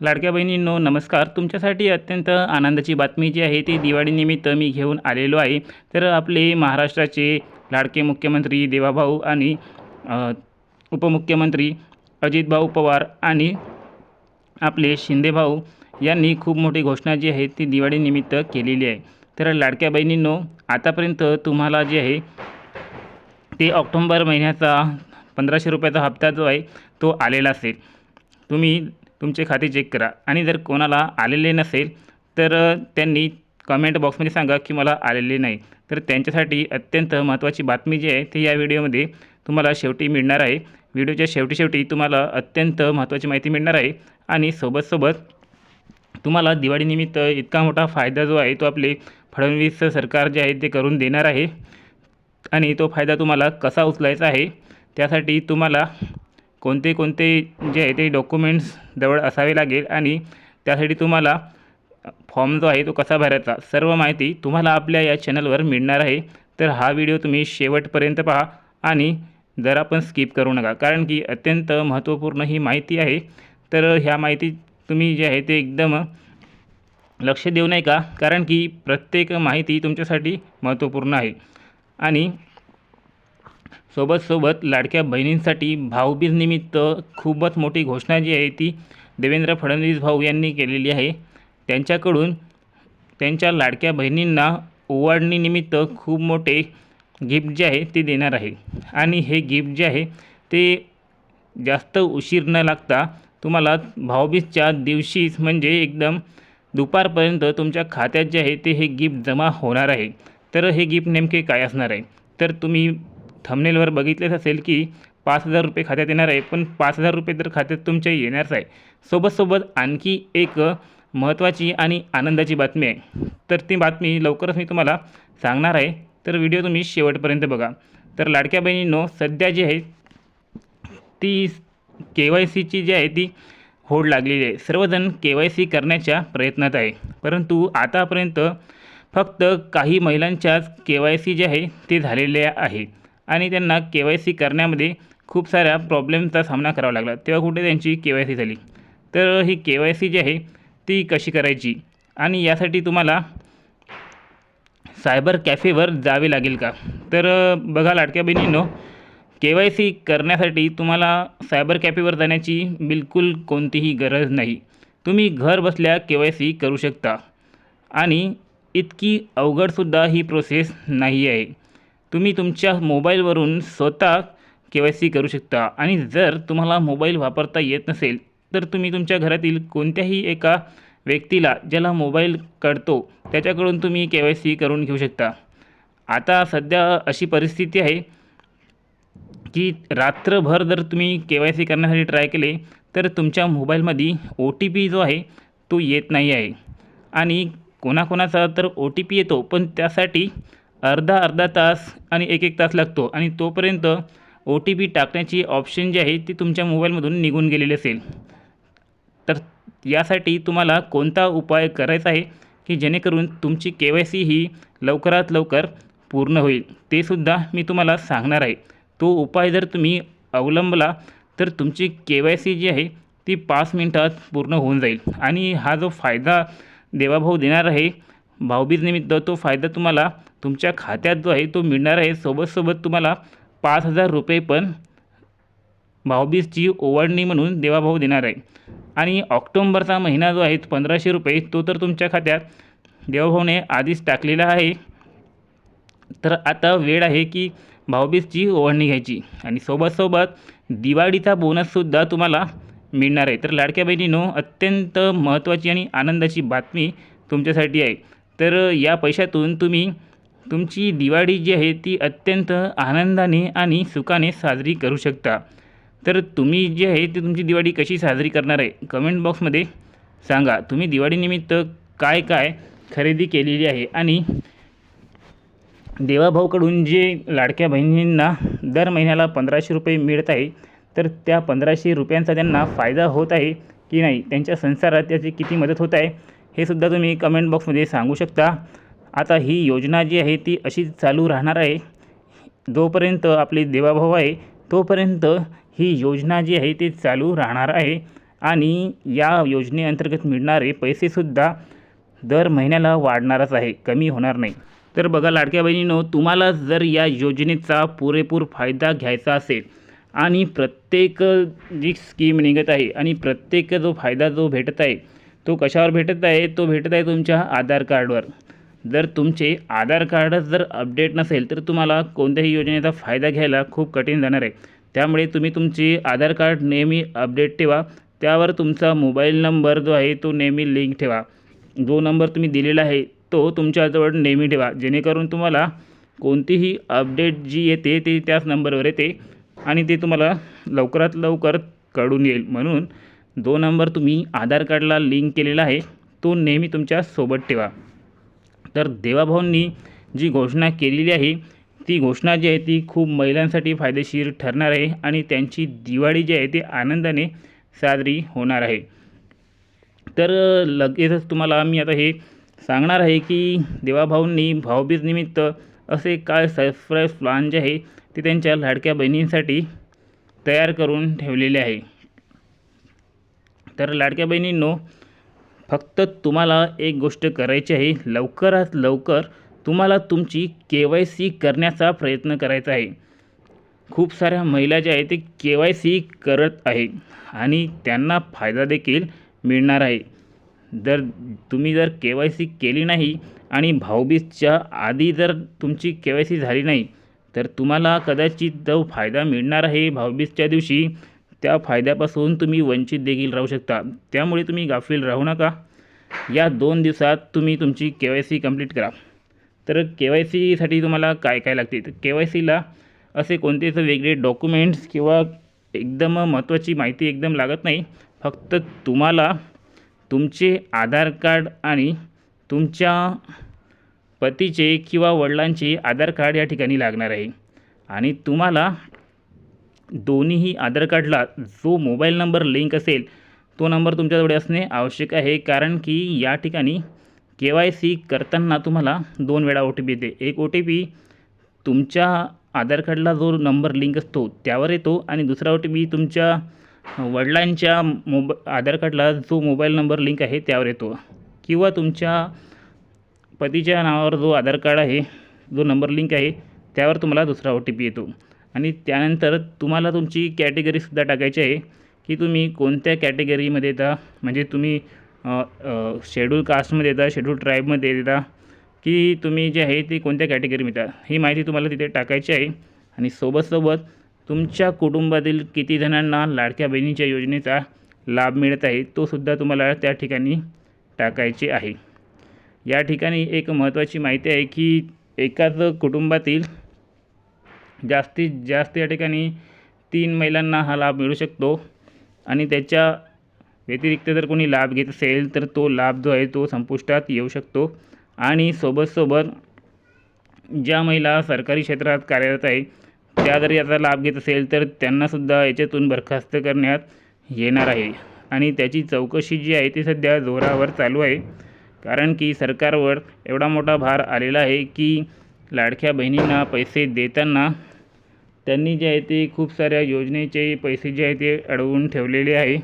लाडक्या बहिणींनो नमस्कार. तुमच्यासाठी अत्यंत आनंदाची बातमी जी आहे ती दिवाळीनिमित्त मी घेऊन आलेलो आहे. तर आपले महाराष्ट्राचे लाडके मुख्यमंत्री देवाभाऊ आणि उपमुख्यमंत्री अजितभाऊ पवार आणि आपले शिंदेभाऊ यांनी खूप मोठी घोषणा जी आहे ती दिवाळीनिमित्त केलेली आहे. तर लाडक्या बहिणींनो आतापर्यंत तुम्हाला जे आहे ते ऑक्टोंबर महिन्याचा पंधराशे रुपयाचा हप्ता जो आहे तो आलेला असेल. तुम्ही तुमचे खाते चेक करा. आणि जर कोणाला आलेले नसेल तर त्यांनी कमेंट बॉक्समध्ये सांगा की मला आलेले नाही. तर त्यांच्यासाठी अत्यंत महत्त्वाची बातमी जी आहे ती या व्हिडिओमध्ये तुम्हाला शेवटी मिळणार आहे. व्हिडिओच्या शेवटी शेवटी तुम्हाला अत्यंत महत्त्वाची माहिती मिळणार आहे. आणि सोबतसोबत तुम्हाला दिवाळीनिमित्त इतका मोठा फायदा जो आहे तो आपले फडणवीस सरकार जे आहे ते करून देणार आहे. आणि तो फायदा तुम्हाला कसा उचलायचा आहे त्यासाठी तुम्हाला कोणते कोणते जे आहे ते डॉक्युमेंट्स जवळ असावे लागेल आणि त्यासाठी तुम्हाला फॉर्म जो आहे तो कसा भरायचा सर्व माहिती तुम्हाला आपल्या या चॅनलवर मिळणार आहे. तर हा व्हिडिओ तुम्ही शेवटपर्यंत पहा आणि जरा पण स्किप करू नका. कारण की अत्यंत महत्त्वपूर्ण ही माहिती आहे. तर ह्या माहिती तुम्ही जे आहे ते एकदम लक्ष देऊ नये का कारण की प्रत्येक माहिती तुमच्यासाठी महत्त्वपूर्ण आहे. आणि सोबत सोबत लाडक्या बहिणींसाठी भाऊबीज निमित्त खूपच मोठी घोषणा जी आहे ती देवेंद्र फडणवीस भाऊ यांनी केलेली आहे. त्यांच्याकडून त्यांच्या लाडक्या बहिणींना ओवाळणीनिमित्त खूप मोठे गिफ्ट जे आहे ते देणार आहे. आणि हे गिफ्ट जे आहे ते जास्त उशीर न लागता तुम्हाला भाऊबीजच्या दिवशीच म्हणजे एकदम दुपारपर्यंत तुमच्या खात्यात जे आहे ते हे गिफ्ट जमा होणार आहे. तर हे गिफ्ट नेमके काय असणार आहे? तर तुम्ही थंबनेलवर बघितलेच असेल की पाच हजार रुपये खात्यात येणार आहे पण पाच हजार रुपये तर खात्यात तुमच्या येणारच आहे. सोबत सोबत आणखी एक महत्त्वाची आणि आनंदाची बातमी आहे. तर ती बातमी लवकरच मी तुम्हाला सांगणार आहे. तर व्हिडिओ तुम्ही शेवटपर्यंत बघा. तर लाडक्या बहिणींनो सध्या जी आहे ती के वाय सीची जी आहे ती होड लागलेली आहे. सर्वजण के वाय सी करण्याच्या प्रयत्नात आहे. परंतु आतापर्यंत फक्त काही महिलांच्याच के वाय सी जे आहे ते झालेले आहे आणि त्यांना के वाय सी करण्यामध्ये खूप साऱ्या प्रॉब्लेमचा सामना करावा लागला. तेव्हा कुठे त्यांची के वाय सी झाली? तर ही के वाय सी जी आहे ती कशी करायची? आणि यासाठी तुम्हाला सायबर कॅफेवर जावे लागेल का? तर बघा लाडक्या बहिणींनो के वाय सी करण्यासाठी तुम्हाला सायबर कॅफेवर जाण्याची बिलकुल कोणतीही गरज नाही. तुम्ही घर बसल्या के वाय सी करू शकता. आणि इतकी अवघडसुद्धा ही प्रोसेस नाही आहे तुम्ही तुमच्या मोबाईलवरून स्वतः के वाय सी करू शकता. आणि जर तुम्हाला मोबाईल वापरता येत नसेल तर तुम्ही तुमच्या घरातील कोणत्याही एका व्यक्तीला ज्याला मोबाईल कळतो त्याच्याकडून तुम्ही के वाय सी करून घेऊ शकता. आता सध्या अशी परिस्थिती आहे की रात्रभर जर तुम्ही के वाय सी करण्यासाठी ट्राय केले तर तुमच्या मोबाईलमध्ये ओ टी पी जो आहे तो येत नाही आहे. आणि कोणाकोणाचा तर ओ टी पी येतो पण त्यासाठी अर्धा अर्धा तास आणि एक एक तास लागतो आणि तोपर्यंत ओ टी पी टाकण्याची ऑप्शन जी आहे ती तुमच्या मोबाईलमधून निघून गेलेली असेल. तर यासाठी तुम्हाला कोणता उपाय करायचा आहे की जेणेकरून तुमची के वाय सी ही लवकरात लवकर पूर्ण होईल? ते सुद्धा मी तुम्हाला सांगणार आहे. तो उपाय जर तुम्ही अवलंबला तर तुमची के वाय सी जी आहे ती पाच मिनटात पूर्ण होऊन जाईल. आणि हा जो फायदा देवाभाऊ देणार आहे भाऊबीजनिमित्त तो फायदा तुम्हाला तुमच्या खात्यात जो आहे तो मिळणार आहे. सोबतसोबत तुम्हाला पाच हजार रुपये पण भाऊबीजची ओवाळणी म्हणून देवाभाऊ देणार आहे. आणि ऑक्टोंबरचा महिना जो आहे पंधराशे रुपये तो तर तुमच्या खात्यात देवाभाऊने आधीच टाकलेला आहे. तर आता वेळ आहे की भाऊबीजची ओवाळणी घ्यायची. आणि सोबतसोबत दिवाळीचा बोनससुद्धा तुम्हाला मिळणार आहे. तर लाडक्या बहिणीनो अत्यंत महत्त्वाची आणि आनंदाची बातमी तुमच्यासाठी आहे. तर या पैशातून तुम्ही तुमची दिवाळी जी आहे ती अत्यंत आनंदाने आणि सुखाने साजरी करू शकता. तर तुम्ही जी आहे ती तुमची दिवाळी कशी साजरी करणार आहे? कमेंट बॉक्समध्ये सांगा. तुम्ही दिवाळीनिमित्त काय काय खरेदी केलेली आहे? आणि देवाभाऊकडून जे लाडक्या बहिणींना दर महिन्याला पंधराशे रुपये मिळत आहे तर त्या पंधराशे रुपयांचा त्यांना फायदा होत आहे की नाही? त्यांच्या संसारात त्याची किती मदत होत आहे हे सुद्धा तुम्ही कमेंट बॉक्समध्ये सांगू शकता. आता ही योजना जी आहे ती अशीच चालू राहणार आहे. जोपर्यंत आपले देवाभाऊ आहे तोपर्यंत ही योजना जी आहे ती चालू राहणार आहे. आणि या योजनेअंतर्गत मिळणारे पैसेसुद्धा दर महिन्याला वाढणारच आहे कमी होणार नाही. तर बघा लाडक्या बहिणीनो तुम्हाला जर या योजनेचा पुरेपूर फायदा घ्यायचा असेल आणि प्रत्येक जी स्कीम निघत आहे आणि प्रत्येक जो फायदा जो भेटत आहे तो कशावर भेटत आहे? तो भेटत आहे तुमच्या आधार कार्डवर. जर तुमचे आधार कार्ड जर अपडेट नसेल तर तुम्हाला कोणत्याही योजनेचा फायदा घ्यायला खूप कठीण जाणार आहे. त्यामुळे तुम्ही तुमचे आधार कार्ड नेहमी अपडेट ठेवा. त्यावर तुमचा मोबाईल नंबर जो आहे तो नेहमी लिंक ठेवा. जो नंबर तुम्ही दिलेला आहे तो तुमच्याजवळ नेहमी ठेवा. जेणेकरून तुम्हाला कोणतीही अपडेट जी येते ती त्याच नंबरवर येते आणि ते तुम्हाला लवकरात लवकर कळून येईल. म्हणून जो नंबर तुम्ही आधार कार्डला लिंक केलेला आहे तो नेहमी तुमच्यासोबत ठेवा. तर देवाभाऊंनी जी घोषणा केलेली आहे ती घोषणा जी आहे ती खूप महिलांसाठी फायदेशीर ठरणार आहे आणि त्यांची दिवाळी जी आहे ती आनंदाने साजरी होणार आहे. तर लगेचच तुम्हाला मी आता हे सांगणार आहे की देवाभाऊंनी भाऊबीजनिमित्त असे काय सरप्राईज प्लान जे आहे ते त्यांच्या लाडक्या बहिणींसाठी तयार करून ठेवलेले आहे. तर लाडक्या बहिणींनो फक्त तुम्हाला एक गोष्ट करायची आहे. लवकरात लवकर तुम्हाला तुमची के वाय सी करण्याचा प्रयत्न करायचा आहे. खूप साऱ्या महिला ज्या आहेत ते के वाय सी करत आहे आणि त्यांना फायदा देखील मिळणार आहे. जर तुम्ही जर के वाय सी केली नाही आणि भाऊबीजच्या आधी जर तुमची के वाय सी झाली नाही तर तुम्हाला कदाचित जो फायदा मिळणार आहे भाऊबीजच्या दिवशी. त्या फायद्यापासून तुम्ही वंचित देखील राहू शकता. त्यामुळे तुम्ही गाफील राहू नका. या दोन दिवसात तुम्ही तुमची के वाय सी कंप्लीट करा. तर के वाय सीसाठी तुम्हाला काय काय लागते? तर के वाय सीला असे कोणतेच वेगळे डॉक्युमेंट्स किंवा एकदम महत्त्वाची माहिती एकदम लागत नाही. फक्त तुम्हाला तुमचे आधार कार्ड आणि तुमच्या पतीचे किंवा वडिलांचे आधार कार्ड या ठिकाणी लागणार आहे. आणि तुम्हाला दोन्हीही आधार कार्डला जो मोबाईल नंबर लिंक असेल तो नंबर तुमच्याजवळ असणे आवश्यक आहे कारण की या ठिकाणी के वाय सी करताना तुम्हाला दोन वेळा ओ टी पी येते. एक ओ टी पी तुमच्या आधार कार्डला जो नंबर लिंक असतो त्यावर येतो आणि दुसरा ओ टी पी तुमच्या वडिलांच्या मोब आधार कार्डला जो मोबाईल नंबर लिंक आहे त्यावर येतो. किंवा तुमच्या पतीच्या नावावर जो आधार कार्ड आहे जो नंबर लिंक आहे त्यावर तुम्हाला दुसरा ओ टी पी येतो. आणि त्यानंतर तुम्हाला तुमची कॅटेगरीसुद्धा टाकायची आहे की तुम्ही कोणत्या कॅटेगरीमध्ये येता? म्हणजे तुम्ही शेड्यूल कास्टमध्ये येता शेड्यूल ट्राईबमध्ये येता की तुम्ही जे आहे ते कोणत्या कॅटेगरीमध्ये येता? ही माहिती तुम्हाला तिथे टाकायची आहे. आणि सोबतसोबत तुमच्या कुटुंबातील किती जणांना लाडक्या बहिणीच्या योजनेचा लाभ मिळत आहे तो सुद्धा तुम्हाला त्या ठिकाणी टाकायचे आहे. या ठिकाणी एक महत्त्वाची माहिती आहे की एकाच कुटुंबातील जास्तीत जास्त या ठिकाणी तीन महिलांना हा लाभ मिळू शकतो. आणि त्याच्या व्यतिरिक्त जर कोणी लाभ घेत असेल तर तो लाभ जो आहे तो संपुष्टात येऊ शकतो. आणि सोबत सोबत ज्या महिला सरकारी क्षेत्रात कार्यरत आहे त्या जर याचा लाभ घेत असेल तर त्यांनासुद्धा याच्यातून बरखास्त करण्यात येणार आहे. आणि त्याची चौकशी जी आहे ती सध्या जोरावर चालू आहे. कारण की सरकारवर एवढा मोठा भार आलेला आहे की लाडक्या बहिणींना पैसे देताना त्यांनी जे आहे ते खूप साऱ्या योजनेचे पैसे जे आहे ते अडवून ठेवलेले आहे.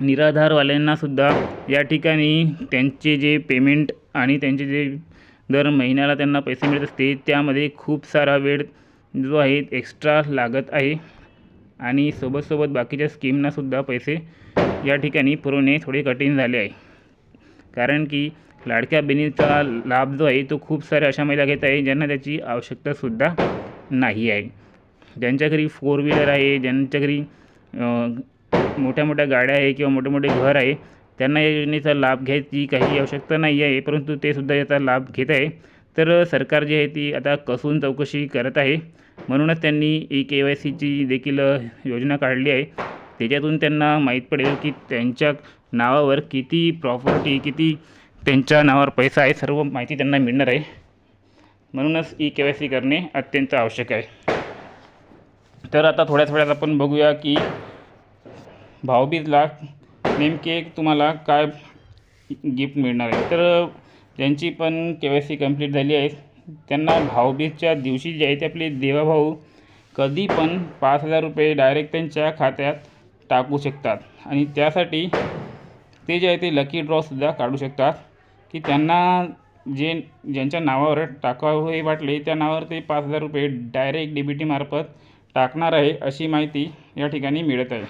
निराधारवाल्यांनासुद्धा या ठिकाणी त्यांचे जे पेमेंट आणि त्यांचे जे दर महिन्याला त्यांना पैसे मिळत असते त्यामध्ये खूप सारा वेळ जो आहे एक्स्ट्रा लागत आहे. आणि सोबतसोबत बाकीच्या स्कीमनासुद्धा पैसे या ठिकाणी पुरवणे थोडे कठीण झाले आहे. कारण की लाडक्या बहिणीचा लाभ जो आहे तो खूप साऱ्या अशा महिला घेत आहे ज्यांना त्याची आवश्यकतासुद्धा नाही आहे. ज्यांच्या घरी फोर व्हीलर आहे ज्यांच्या घरी मोठ्या मोठ्या गाड्या आहे किंवा मोठे मोठे घर आहे त्यांना या योजनेचा लाभ घ्यायची काही आवश्यकता नाही आहे परंतु ते सुद्धा याचा लाभ घेत आहे. तर सरकार जी आहे ती आता कसून चौकशी करत आहे. म्हणूनच त्यांनी ई के वाय सीची देखील योजना काढली आहे. त्याच्यातून त्यांना माहीत पडेल की त्यांच्या नावावर किती प्रॉपर्टी किती त्यांच्या नावावर पैसा आहे सर्व माहिती त्यांना मिळणार आहे. म्हणूनच ई के वाय सी करणे अत्यंत आवश्यक आहे. तर आता थोड्या थोड्यात आपण बघूया की भाऊबीजला नेमके तुम्हाला काय गिफ्ट मिळणार आहे. तर ज्यांची पण के वाय सी कंप्लीट झाली आहे त्यांना भाऊबीजच्या दिवशी जे आहे ते आपले देवाभाऊ कधी पण पाच हजार रुपये डायरेक्ट त्यांच्या खात्यात टाकू शकतात. आणि त्यासाठी ते जे आहे ते लकी ड्रॉसुद्धा काढू शकतात. की त्यांना जे ज्यांच्या नावावर टाकावे वाटले त्या नावावर ते पाच हजार रुपये डायरेक्ट डी बी टीमार्फत टाकणार आहे अशी माहिती या ठिकाणी मिळत आहे.